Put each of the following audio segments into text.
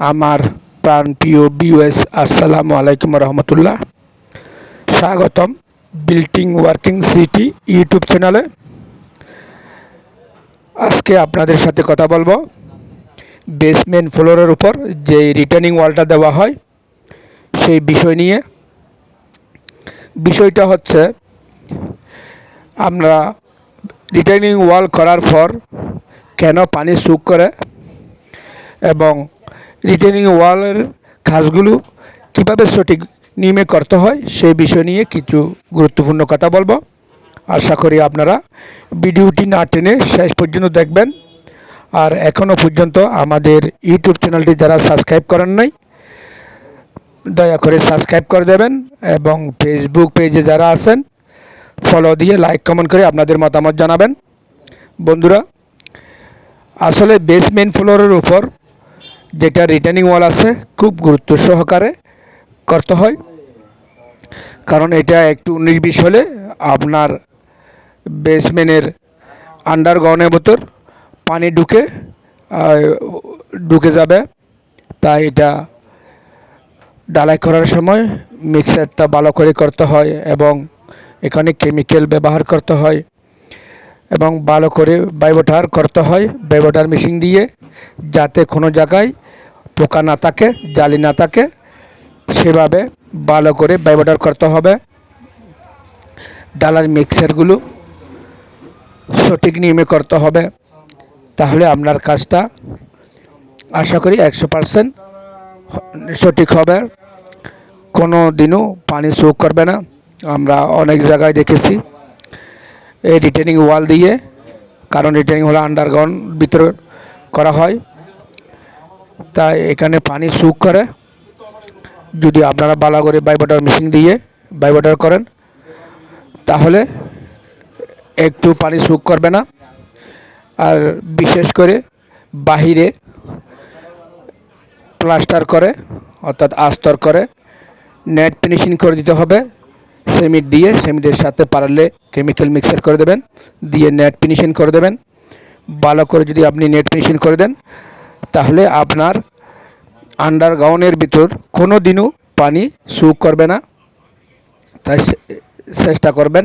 আমার প্রাণ প্রিয় বিওএস আসসালামু আলাইকুম রহমতুল্লাহ। স্বাগতম বিল্ডিং ওয়ার্কিং সিটি ইউটিউব চ্যানেলে। আজকে আপনাদের সাথে কথা বলব। বেসমেন্ট ফ্লোরের উপর যে রিটার্নিং ওয়ালটা দেওয়া হয়, সেই বিষয় নিয়ে। বিষয়টা হচ্ছে, আমরা রিটার্নিং ওয়াল করার পর কেন পানি সুক করে এবং রিটেনিং ওয়ালের কাজগুলো কীভাবে সঠিক নিয়মে করতে হয়, সেই বিষয় নিয়ে কিছু গুরুত্বপূর্ণ কথা বলব। আশা করি আপনারা ভিডিওটি না টেনে শেষ পর্যন্ত দেখবেন। আর এখনও পর্যন্ত আমাদের ইউটিউব চ্যানেলটি যারা সাবস্ক্রাইব করেন নাই, দয়া করে সাবস্ক্রাইব করে দেবেন এবং ফেসবুক পেজে যারা আছেন ফলো দিয়ে লাইক কমেন্ট করে আপনাদের মতামত জানাবেন। বন্ধুরা, আসলে বেসমেন্ট ফ্লোরের উপর যেটা রিটার্নিং ওয়াল আছে, খুব গুরুত্ব সহকারে করতে হয়। কারণ এটা একটু উনিশ বিশ হলে আপনার বেসমেন্টের আন্ডারগ্রাউন্ডের ভিতর পানি ঢুকে ঢুকে যাবে। তাই এটা ডালাই করার সময় মিক্সারটা ভালো করে করতে হয় এবং এখানে কেমিক্যাল ব্যবহার করতে হয়। এবং ভালো করে ব্যবহার করতে হয়, ব্যবহার মেশিন দিয়ে, যাতে কোনো জায়গায় পোকা না থাকে, জালি না থাকে, সেভাবে ভালো করে ব্যবহার করতে হবে। ডালার মিক্সারগুলো সঠিক নিয়মে করতে হবে। তাহলে আপনার কাজটা আশা করি একশো পারসেন্ট সঠিক হবে। কোনো দিনও পানি শোক করবে না। আমরা অনেক জায়গায় দেখেছি এই রিটেনিং ওয়াল দিয়ে, কারণ রিটেনিং ওয়াল আন্ডারগ্রাউন্ড ভিতরে করা হয়। তাই এখানে পানি সুক করে। যদি আপনারা বালা করে বাইবাটার মেশিন দিয়ে বাইবাটার করেন, তাহলে একটু পানি সুক করবে না। আর বিশেষ করে বাহিরে প্লাস্টার করে, অর্থাৎ আস্তর করে নেট ফিনিশিং করে দিতে হবে। সিমেন্ট দিয়ে সিমেন্টের সাথে পারলে কেমিক্যাল মিক্সার করে দেবেন, দিয়ে নেট ফিনিশিং করে দেবেন। ভালো করে যদি আপনি নেট ফিনিশিং করে দেন, তাহলে আপনার আন্ডারগ্রাউন্ডের ভিতর কোনো দিনও পানি সুক করবে না। তাই চেষ্টা করবেন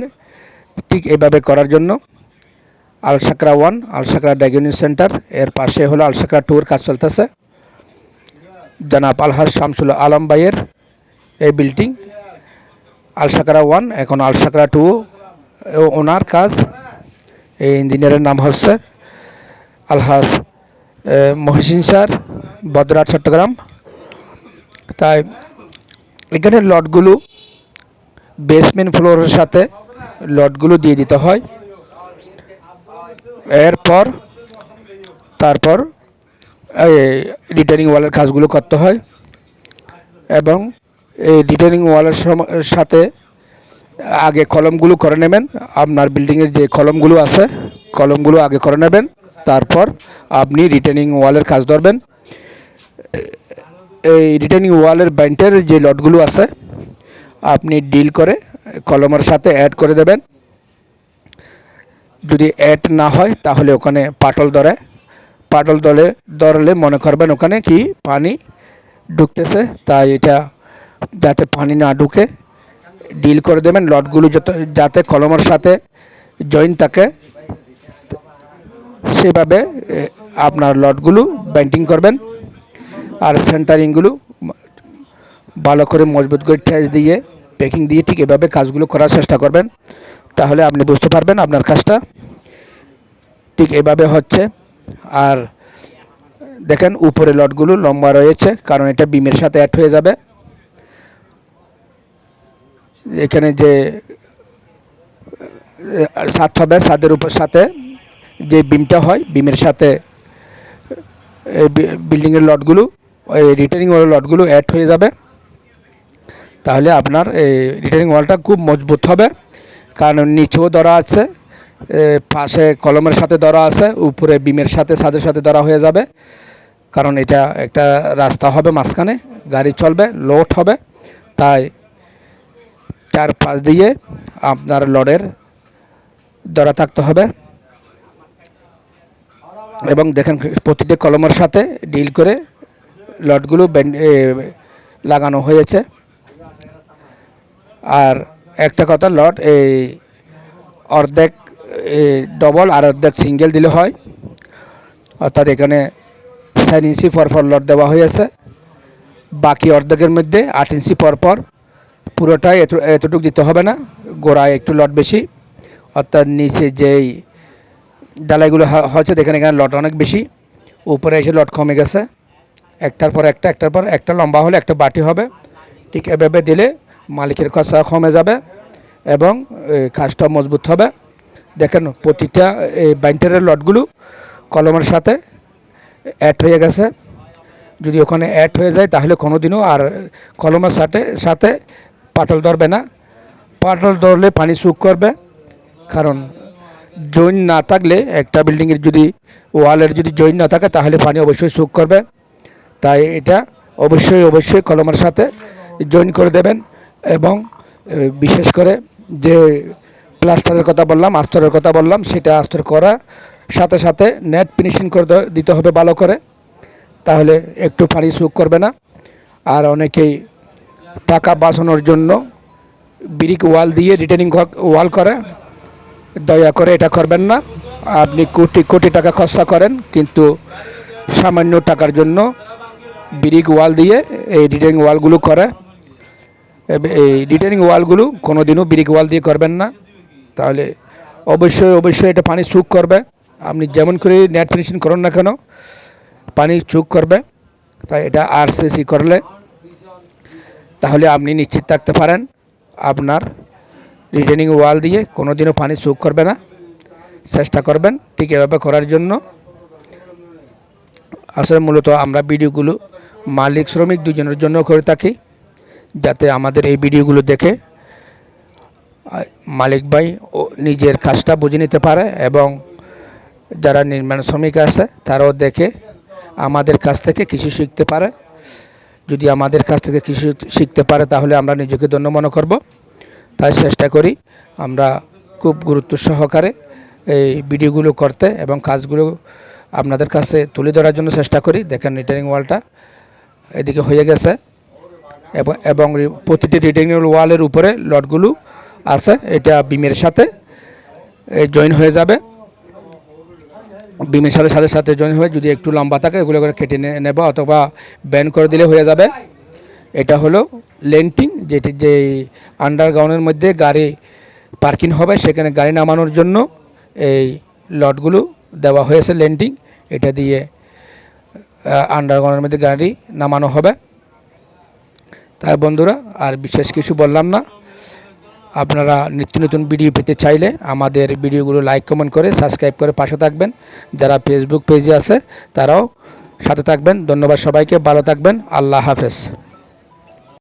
ঠিক এভাবে করার জন্য। আলসাকরা ওয়ান আলসাকরা ডায়াগনিক সেন্টার এর পাশে হলো আলসাকরা টুর কাজ চলতেছে। জনাব আলহাজ শামসুল আলম ভাইয়ের এই বিল্ডিং আলসাকরা ওয়ান এখন আলসাকরা টু ওনার কাজ। এই ইঞ্জিনিয়ারের নাম হচ্ছে আলহাজ মহসিন স্যার বদরাট চট্টগ্রাম। তাই এখানে লটগুলো বেসমেন্ট ফ্লোরের সাথে লটগুলো দিয়ে দিতে হয়। এরপর, তারপর রিটার্নিং ওয়ালের কাজগুলো করতে হয়। এবং এই রিটার্নিং ওয়ালের সাথে আগে কলমগুলো করে নেবেন। আপনার বিল্ডিংয়ের যে কলমগুলো আছে, কলমগুলো আগে করে নেবেন। তারপর আপনি রিটার্নিং ওয়ালের কাজ ধরবেন। এই রিটার্নিং ওয়ালের ব্যান্টের যে লটগুলো আছে, আপনি ডিল করে কলমের সাথে অ্যাড করে দেবেন। যদি অ্যাড না হয়, তাহলে ওখানে পাটল ধরে। পাটল দলে ধরলে মনে করবেন ওখানে কি পানি ঢুকতেছে, তাই এটা যাতে পানি না ঢুকে ডিল করে দেবেন। লটগুলো যত যাতে কলমের সাথে জয়েন থাকে, সেভাবে আপনার লটগুলো ব্যান্টিং করবেন আর সেন্টারিংগুলো ভালো করে মজবুত করে ঠেস দিয়ে প্যাকিং দিয়ে ঠিক এভাবে কাজগুলো করার চেষ্টা করবেন। তাহলে আপনি বুঝতে পারবেন আপনার কাজটা। ঠিক এভাবে হচ্ছে। আর দেখেন, উপরে লটগুলো লম্বা রয়েছে, কারণ এটা বিমের সাথে অ্যাড হয়ে যাবে। এখানে যে ছাদ হবে ছাদের উপর সাথে যে বিমটা হয়, বিমের সাথে এই বিল্ডিংয়ের লটগুলো ওই রিটার্নিং ওয়াল লটগুলো অ্যাড হয়ে যাবে। তাহলে আপনার এই রিটার্নিং ওয়ালটা খুব মজবুত হবে। কারণ নিচেও ধরা আছে পাশে কলমের সাথে ধরা আছে, উপরে বিমের সাথে ছাদের সাথে ধরা হয়ে যাবে। কারণ এটা একটা রাস্তা হবে মাঝখানে, গাড়ি চলবে লোড হবে। তাই চার পাশ দিয়ে আপনার লডের ধরা থাকতে হবে। এবং দেখেন প্রতিটি কলমের সাথে ডিল করে লটগুলো লাগানো হয়েছে। আর একটা কথা, লট এই অর্ধেক ডবল আর অর্ধেক সিঙ্গেল দিলে হয়। অর্থাৎ এখানে চার ইঞ্চি পর পর লট দেওয়া হয়েছে। বাকি অর্ধেকের মধ্যে আট ইঞ্চি পর পর পুরোটাই এত এতটুকু দিতে হবে না। গোড়ায় একটু লট বেশি। অর্থাৎ নিচে যেই ডালাইগুলো হ- হচ্ছে দেখেন এখানে লট অনেক বেশি। উপরে এসে লট কমে গেছে। একটার পর একটা, একটার পর একটা লম্বা হলে একটা বাটি হবে। ঠিক এভাবে দিলে মালিকের খরচা কমে যাবে এবং কাজটা মজবুত হবে। দেখেন প্রতিটা এই বাইন্টারের লটগুলো কলমের সাথে অ্যাড হয়ে গেছে। যদি ওখানে অ্যাড হয়ে যায়, তাহলে কোনো দিনও আর কলমের সাথে সাথে পাটল ধরবে না। পাটল ধরলে পানি সুখ করবে। কারণ জৈন না থাকলে একটা বিল্ডিংয়ের যদি ওয়ালের যদি জৈন না থাকে, তাহলে পানি অবশ্যই সুখ করবে। তাই এটা অবশ্যই অবশ্যই কলমের সাথে জয়েন করে দেবেন এবং বিশেষ করে যে প্লাস্টারের কথা বললাম, আস্তরের কথা বললাম, সেটা আস্তর করা, সাথে সাথে নেট ফিনিশিং করে দিতে হবে ভালো করে। তাহলে একটু পানি সুখ করবে না। আর অনেকেই টাকা বাঁচানোর জন্য ব্রিক ওয়াল দিয়ে রিটার্নিং ওয়াল করে। দয়া করে এটা করবেন না। আপনি কোটি কোটি টাকা খরচা করেন, কিন্তু সামান্য টাকার জন্য ব্রিক ওয়াল দিয়ে এই রিটার্নিং ওয়ালগুলো করে। এই রিটার্নিং ওয়ালগুলো কোনো দিনও ব্রিক ওয়াল দিয়ে করবেন না। তাহলে অবশ্যই অবশ্যই এটা পানি চুক করবে। আপনি যেমন করে নেট ফিনিশিং করুন না কেন, পানি চুক করবে। তাই এটা আর সিসি করলে তাহলে আপনি নিশ্চিত থাকতে পারেন, আপনার রিটার্নিং ওয়াল দিয়ে কোনো দিনও পানি চুক করবে না। চেষ্টা করবেন ঠিক এভাবে করার জন্য। আসলে মূলত আমরা ভিডিওগুলো মালিক, শ্রমিক দুজনের জন্য করে থাকি, যাতে আমাদের এই ভিডিওগুলো দেখে মালিক ভাই ও নিজের কাজটা বুঝে নিতে পারে এবং যারা নির্মাণ শ্রমিক আছে, তারাও দেখে আমাদের কাছ থেকে কিছু শিখতে পারে। যদি আমাদের কাছ থেকে কিছু শিখতে পারে, তাহলে আমরা নিজেকে ধন্য মনে করব। তাই চেষ্টা করি আমরা খুব গুরুত্ব সহকারে এই ভিডিওগুলো করতে এবং কাজগুলো আপনাদের কাছে তুলে ধরার জন্য চেষ্টা করি। দেখেন রিটার্নিং ওয়ালটা এদিকে হয়ে গেছে এবং এবং প্রতিটি রিটার্নিং ওয়ালের উপরে লটগুলো আছে। এটা বিমের সাথে জয়েন হয়ে যাবে। বিমের সাথে সাথে জয়েন হয়ে যদি একটু লম্বা থাকে এগুলো করে কেটে নেব অথবা ব্যান করে দিলে হয়ে যাবে। এটা হলো লেন্টিং, যেটি যে আন্ডারগ্রাউন্ডের মধ্যে গাড়ি পার্কিং হবে, সেখানে গাড়ি নামানোর জন্য এই লটগুলো দেওয়া হয়েছে লেন্টিং। এটা দিয়ে আন্ডারগ্রাউন্ডের মধ্যে গাড়ি নামানো হবে। তাই বন্ধুরা, আর বিশেষ কিছু বললাম না। আপনারা নিত্য নতুন ভিডিও পেতে চাইলে আমাদের ভিডিওগুলো লাইক কমেন্ট করে সাবস্ক্রাইব করে পাশে থাকবেন। যারা ফেসবুক পেজে আছে, তারাও সাথে থাকবেন। ধন্যবাদ সবাইকে, ভালো থাকবেন। আল্লাহ হাফেজ।